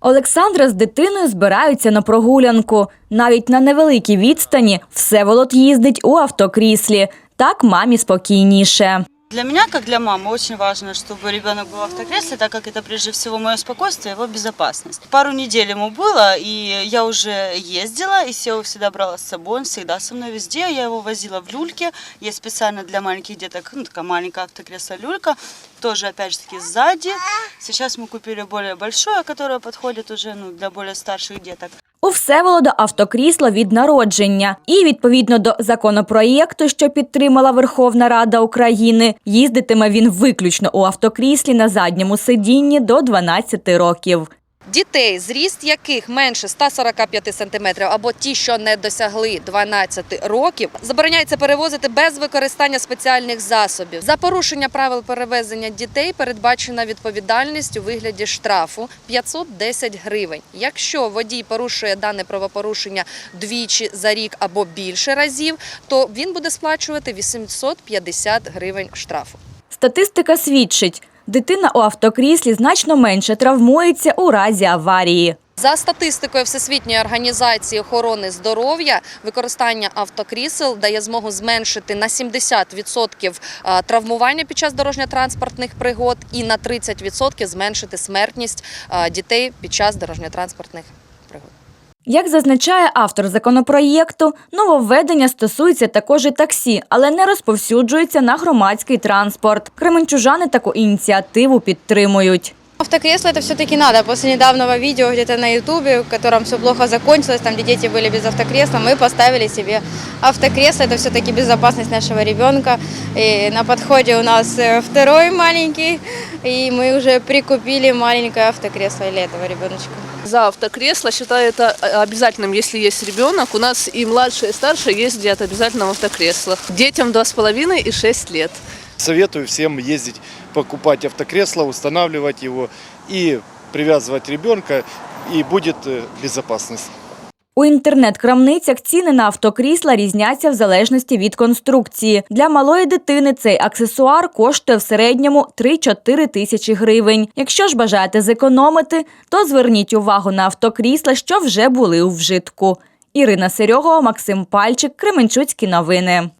Олександра з дитиною збираються на прогулянку. Навіть на невеликій відстані Всеволод їздить у автокріслі. Так мамі спокійніше. Для меня, как для мамы, очень важно, чтобы ребенок был в автокресле, так как это прежде всего мое спокойствие, его безопасность. Пару недель ему было, и я уже ездила, и Сео всегда брала с собой, он всегда со мной везде. Я его возила в люльке, есть специально для маленьких деток, ну, такая маленькая автокресло люлька, тоже опять же таки сзади. Сейчас мы купили более большое, которое подходит уже ну, для более старших деток. У Всеволода автокрісло від народження. І відповідно до законопроєкту, що підтримала Верховна Рада України, їздитиме він виключно у автокріслі на задньому сидінні до 12 років. Дітей, зріст яких менше 145 см або ті, що не досягли 12 років, забороняється перевозити без використання спеціальних засобів. За порушення правил перевезення дітей передбачена відповідальність у вигляді штрафу 510 гривень. Якщо водій порушує дане правопорушення двічі за рік або більше разів, то він буде сплачувати 850 гривень штрафу. Статистика свідчить, дитина у автокріслі значно менше травмується у разі аварії. За статистикою Всесвітньої організації охорони здоров'я, використання автокрісел дає змогу зменшити на 70% травмування під час дорожньо-транспортних пригод і на 30% зменшити смертність дітей під час дорожньо-транспортних пригод. Як зазначає автор законопроєкту, нововведення стосується також і таксі, але не розповсюджується на громадський транспорт. Кременчужани таку ініціативу підтримують. Автокресло это все-таки надо. После недавнего видео где-то на ютубе, в котором все плохо закончилось, там где дети были без автокресла, мы поставили себе автокресло. Это все-таки безопасность нашего ребенка. И на подходе у нас э, второй маленький, и мы уже прикупили маленькое автокресло для этого ребеночка. За автокресло считаю это э, обязательным, если есть ребенок. У нас и младшие, и старшие ездят обязательно в автокреслах. Детям 2,5 и 6 лет. Советую всем ездить, покупать автокресло, устанавливать его и привязывать ребенка, и будет э, безопасность. У інтернет-крамницях ціни на автокрісла різняться в залежності від конструкції. Для малої дитини цей аксесуар коштує в середньому 3-4 тисячі гривень. Якщо ж бажаєте зекономити, то зверніть увагу на автокрісла, що вже були у вжитку. Ірина Серьогова, Максим Пальчик, Кременчуцькі новини.